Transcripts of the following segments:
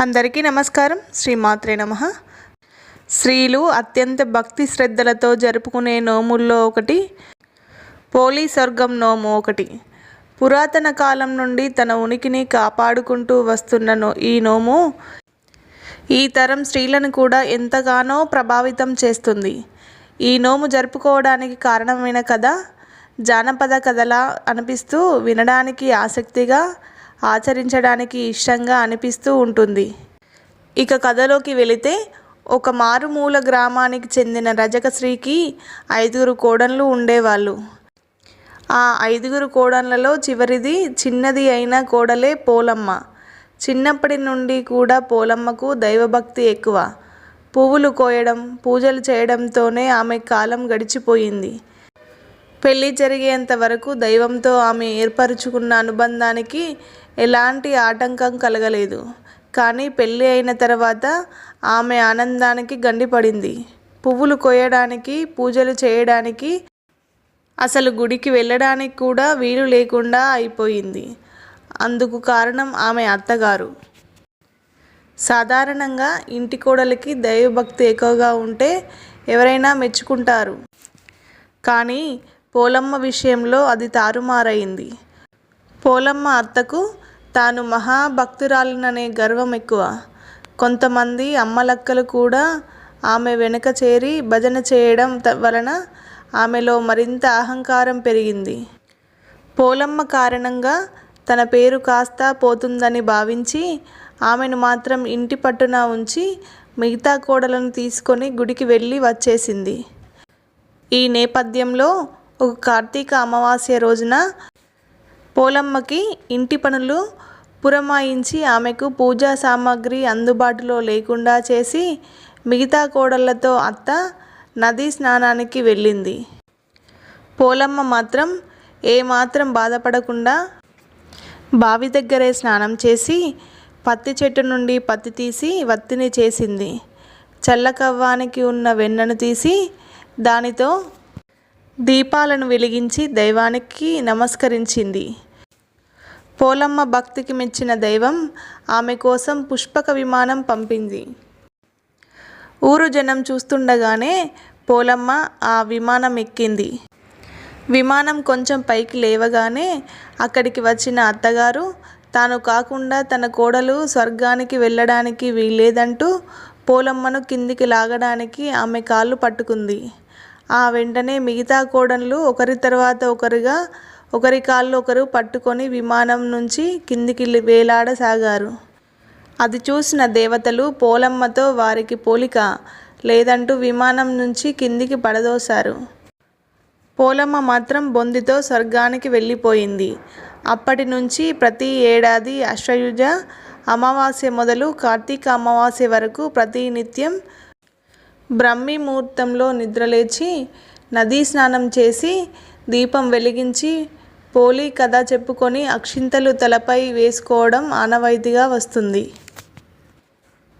అందరికీ నమస్కారం. శ్రీమాత్రే నమ. స్త్రీలు అత్యంత భక్తి శ్రద్ధలతో జరుపుకునే నోముల్లో ఒకటి పోలీ స్వర్గం నోము ఒకటి. పురాతన కాలం నుండి తన ఉనికిని కాపాడుకుంటూ వస్తున్న నో ఈ నోము ఈ తరం స్త్రీలను కూడా ఎంతగానో ప్రభావితం చేస్తుంది. ఈ నోము జరుపుకోవడానికి కారణమైన కథ జానపద కథలా అనిపిస్తూ వినడానికి ఆసక్తిగా ఆచరించడానికి ఇష్టంగా అనిపిస్తూ ఉంటుంది. ఇక కథలోకి వెళితే ఒక మారుమూల గ్రామానికి చెందిన రజకశ్రీకి ఐదుగురు కోడన్లు ఉండేవాళ్ళు. ఆ ఐదుగురు కోడన్లలో చివరిది చిన్నది అయిన కోడలే పోలమ్మ. చిన్నప్పటి నుండి కూడా పోలమ్మకు దైవభక్తి ఎక్కువ. పువ్వులు కోయడం పూజలు చేయడంతోనే ఆమె కాలం గడిచిపోయింది. పెళ్ళి జరిగేంత వరకు దైవంతో ఆమె ఏర్పరచుకున్న అనుబంధానికి ఎలాంటి ఆటంకం కలగలేదు. కానీ పెళ్ళి అయిన తర్వాత ఆమె ఆనందానికి గండిపడింది. పువ్వులు కోయడానికి పూజలు చేయడానికి అసలు గుడికి వెళ్ళడానికి కూడా వీలు లేకుండా అయిపోయింది. అందుకు కారణం ఆమె అత్తగారు. సాధారణంగా ఇంటి కోడలికి దైవభక్తి ఎక్కువగా ఉంటే ఎవరైనా మెచ్చుకుంటారు. కానీ పోలమ్మ విషయంలో అది తారుమారైంది. పోలమ్మ అత్తకు తాను మహాభక్తురాలిననే గర్వం ఎక్కువ. కొంతమంది అమ్మలక్కలు కూడా ఆమె వెనుక చేరి భజన చేయడం వలన ఆమెలో మరింత అహంకారం పెరిగింది. పోలమ్మ కారణంగా తన పేరు కాస్త పోతుందని భావించి ఆమెను మాత్రం ఇంటి పట్టున ఉంచి మిగతా కోడలను తీసుకొని గుడికి వెళ్ళి వచ్చేసింది. ఈ నేపథ్యంలో ఒక కార్తీక అమావాస్య రోజున పోలమ్మకి ఇంటి పనులు పురమాయించి ఆమెకు పూజా సామాగ్రి అందుబాటులో లేకుండా చేసి మిగతా కోడళ్ళతో అత్త నదీ స్నానానికి వెళ్ళింది. పోలమ్మ మాత్రం ఏమాత్రం బాధపడకుండా బావి దగ్గరే స్నానం చేసి పత్తి చెట్టు నుండి పత్తి తీసి వత్తిని చేసింది. చల్లకవ్వానికి ఉన్న వెన్నను తీసి దానితో దీపాలను వెలిగించి దైవానికి నమస్కరించింది. పోలమ్మ భక్తికి మెచ్చిన దైవం ఆమె కోసం పుష్పక విమానం పంపింది. ఊరు జనం చూస్తుండగానే పోలమ్మ ఆ విమానం ఎక్కింది. విమానం కొంచెం పైకి లేవగానే అక్కడికి వచ్చిన అత్తగారు తాను కాకుండా తన కోడలు స్వర్గానికి వెళ్ళడానికి వీల్లేదంటూ పోలమ్మను కిందికి లాగడానికి ఆమె కాళ్ళు పట్టుకుంది. ఆ వెంటనే మిగతా కోడన్లు ఒకరి తర్వాత ఒకరుగా ఒకరి కాళ్ళు ఒకరు పట్టుకొని విమానం నుంచి కిందికి వేలాడసాగారు. అది చూసిన దేవతలు పోలమ్మతో వారికి పోలిక లేదంటూ విమానం నుంచి కిందికి పడదోశారు. పోలమ్మ మాత్రం బొందితో స్వర్గానికి వెళ్ళిపోయింది. అప్పటి నుంచి ప్రతి ఏడాది అశ్వయుజ అమావాస్య మొదలు కార్తీక అమావాస్య వరకు ప్రతి నిత్యం బ్రహ్మీ ముహూర్తంలో నిద్రలేచి నదీ స్నానం చేసి దీపం వెలిగించి పోలి కథ చెప్పుకొని అక్షింతలు తలపై వేసుకోవడం ఆనవాయితీగా వస్తుంది.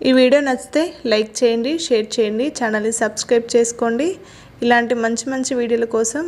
ఈ వీడియో నచ్చితే లైక్ చేయండి షేర్ చేయండి ఛానల్ని సబ్స్క్రైబ్ చేసుకోండి. ఇలాంటి మంచి మంచి వీడియోల కోసం